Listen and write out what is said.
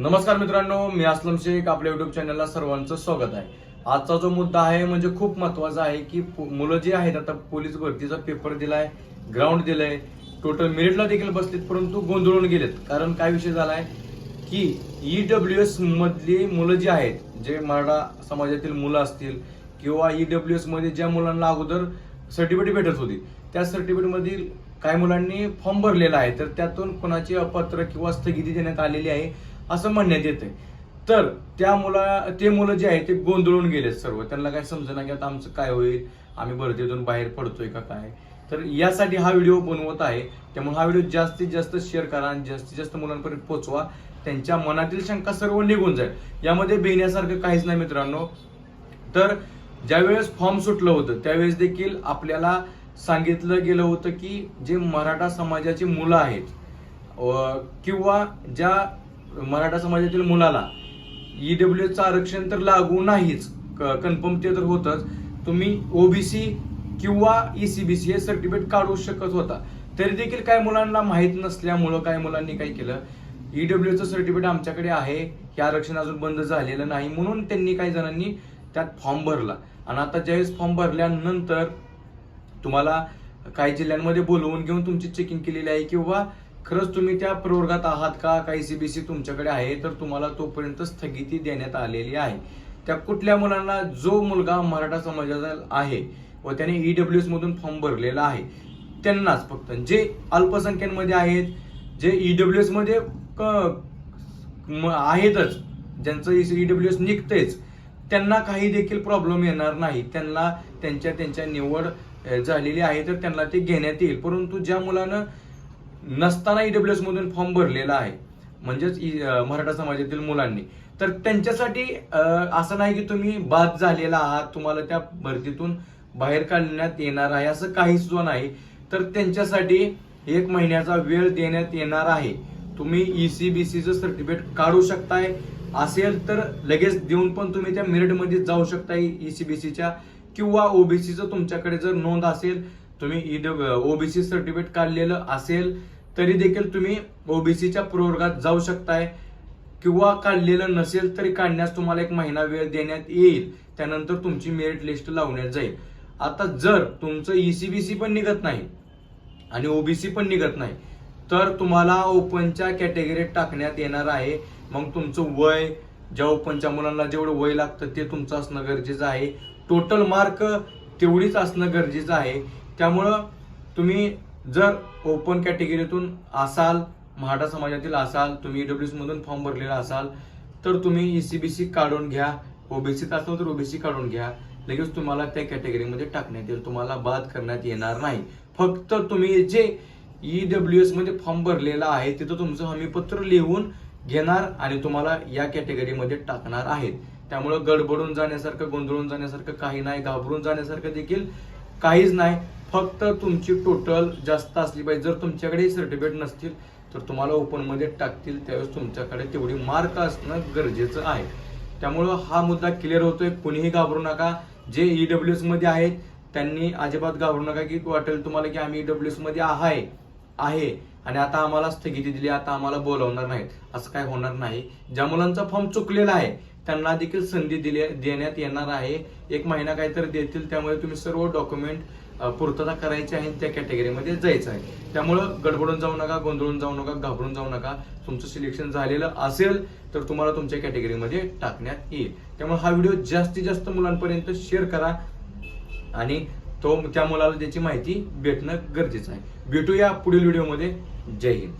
नमस्कार मित्रांनो मी असलम शेख. आपल्या युट्यूब चॅनलला सर्वांचं स्वागत आहे. आजचा जो मुद्दा आहे म्हणजे खूप महत्त्वाचा आहे की मुलं जी आहेत आता पोलीस भरतीचा पेपर दिलाय ग्राउंड दिलाय. टोटल मेरिटला देखील बसलेत परंतु गोंधळून गेलेत. कारण काय विषय झालाय की ईडब्ल्यू एस मधली मुलं जी आहेत जे मराठा समाजातील मुलं असतील किंवा ईडब्ल्यू एसमध्ये ज्या मुलांना अगोदर सर्टिफिकेट भेटत होती त्या सर्टिफिकेटमधील काही मुलांनी फॉर्म भरलेला आहे. तर त्यातून कोणाची अपत्र किंवा स्थगिती देण्यात आलेली आहे असं म्हणण्यात येते तर त्या मुला ते मुलं जे आहेत ते गोंधळून गेलेत सर्व. त्यांना काय समजेना की आता आमचं काय होईल? आम्ही भरतीतून बाहेर पडतोय का काय? तर यासाठी हा व्हिडिओ बनवत आहे. त्यामुळे हा व्हिडिओ जास्तीत जास्त शेअर करा आणि जास्तीत जास्त मुलांपर्यंत पोहोचवा. त्यांच्या मनातील शंका सर्व निघून जाईल. यामध्ये भेण्यासारखं काहीच नाही मित्रांनो. तर ज्यावेळेस फॉर्म सुटलं होतं त्यावेळेस देखील आपल्याला सांगितलं गेलं होतं की जे मराठा समाजाची मुलं आहेत किंवा ज्या मराठा समाजातील मुलाला ईडब्ल्यू चं आरक्षण तर लागू नाहीच. कन्फर्म ते तर होतच. तुम्ही ओबीसी किंवा E ईसीबीसी हे सर्टिफिकेट काढू शकत होता. तरी देखील काही मुलांना माहीत नसल्यामुळं काही मुलांनी काय केलं? ई डब्ल्यूचं सर्टिफिकेट आमच्याकडे आहे. हे आरक्षण अजून बंद झालेलं नाही म्हणून त्यांनी काही जणांनी त्यात फॉर्म भरला. आणि आता ज्यावेळेस फॉर्म भरल्यानंतर तुम्हाला काही जिल्ह्यांमध्ये बोलवून घेऊन तुमची चेकिंग केलेली आहे किंवा खरंच तुम्ही त्या प्रवर्गात आहात का? काही सीबीसी तुमच्याकडे आहे तर तुम्हाला तोपर्यंत स्थगिती देण्यात आलेली आहे. त्या कुठल्या मुलांना जो मुलगा मराठा समाजाचा आहे व त्याने ई डब्ल्यू मधून फॉर्म भरलेला आहे त्यांनाच फक्त. जे अल्पसंख्यांमध्ये आहेत जे ई डब्ल्यू मध्ये क- म- आहेतच ज्यांचं ईडब्ल्यू एस निघतेच त्यांना काही देखील प्रॉब्लेम येणार नाही. त्यांना त्यांच्या त्यांच्या निवड झालेली आहे तर त्यांना ते घेण्यात येईल. परंतु ज्या मुलानं नसताना ईडब्ल्यू एस मधून फॉर्म भरलेला आहे. म्हणजेच e, इ- मराठा समाजातील मुलांनी. तर त्यांच्यासाठी असं नाही की तुम्ही बाद झालेला आहात तुम्हाला त्या भरतीतून बाहेर काढण्यात येणार आहे असं काहीच जो नाही. तर त्यांच्यासाठी एक महिन्याचा वेळ देण्यात येणार आहे. तुम्ही E ईसीबीसीचं सर्टिफिकेट काढू शकताय. असेल तर लगेच देऊन पण तुम्ही त्या मेरिटमध्ये जाऊ शकताय E ईसीबीसीच्या किंवा ओबीसीचं तुमच्याकडे जर नोंद असेल तुम्ही E ईडब्ल्यू ओबीसी सर्टिफिकेट काढलेलं असेल तरी देखील तुम्ही ओबीसीच्या प्रवर्गात जाऊ शकताय. किंवा काढलेलं नसेल तरी काढण्यास तुम्हाला एक महिना वेळ देण्यात येईल. त्यानंतर तुमची मेरिट लिस्ट लावण्यात जाईल. आता जर तुमचं ईसीबीसी पण निघत नाही आणि ओबीसी पण निघत नाही तर तुम्हाला ओपनच्या कॅटेगरीत टाकण्यात येणार आहे. मग तुमचं वय ज्या ओपनच्या मुलांना जेवढं वय लागतं ते तुमचं असणं गरजेचं आहे. टोटल मार्क तेवढीच असणं गरजेचं आहे. त्यामुळं तुम्ही जर ओपन कॅटेगरीतून असाल मराठा समाजातील असाल तुम्ही ईडब्ल्यूएस मधून फॉर्म भरलेला असाल तर तुम्ही ई सी बी सी काढून घ्या ओबीसीत असाल तर ओबीसी काढून घ्या. लगेच तुम्हाला त्या कॅटेगरीमध्ये टाकण्यात येईल. तुम्हाला बाद करण्यात येणार नाही. फक्त तुम्ही जे ई एसमध्ये फॉर्म भरलेला आहे तिथं तुमचं हमीपत्र लिहून घेणार आणि तुम्हाला या कॅटेगरीमध्ये टाकणार आहेत. त्यामुळं गडबडून जाण्यासारखं गोंधळून जाण्यासारखं काही नाही घाबरून जाण्यासारखं देखील काहीच नाही. फक्त तुमची टोटल जास्त असली पाहिजे. जर तुमच्याकडे सर्टिफिकेट नसतील तर तुम्हाला ओपनमध्ये टाकतील. त्यावेळेस तुमच्याकडे तेवढी मार्क असणं गरजेचं आहे. त्यामुळं हा मुद्दा क्लिअर होतोय. कुणीही घाबरू नका. जे ई डब्ल्यू मध्ये आहेत त्यांनी अजिबात घाबरू नका की वाटेल तुम्हाला की आम्ही ई डब्ल्यू मध्ये आहे आहे. आणि आता आम्हाला स्थगिती दिली आता आम्हाला बोलवणार नाहीत. असं काय होणार नाही. ज्या मुलांचा फॉर्म चुकलेला आहे त्यांना देखील संधी दिली देण्यात येणार आहे. एक महिना काहीतरी देतील त्यामुळे तुम्ही सर्व डॉक्युमेंट पूर्तता करायची आहे आणि त्या कॅटेगरीमध्ये जायचं आहे. त्यामुळं गडबडून जाऊ नका गोंधळून जाऊ नका घाबरून जाऊ नका. तुमचं सिलेक्शन झालेलं असेल तर तुम्हाला तुमच्या कॅटेगरीमध्ये टाकण्यात येईल. त्यामुळे हा व्हिडिओ जास्तीत जास्त मुलांपर्यंत शेअर करा आणि तो त्या मुलाला त्याची माहिती भेटणं गरजेचं आहे. भेटूया पुढील व्हिडिओमध्ये जय हिंद.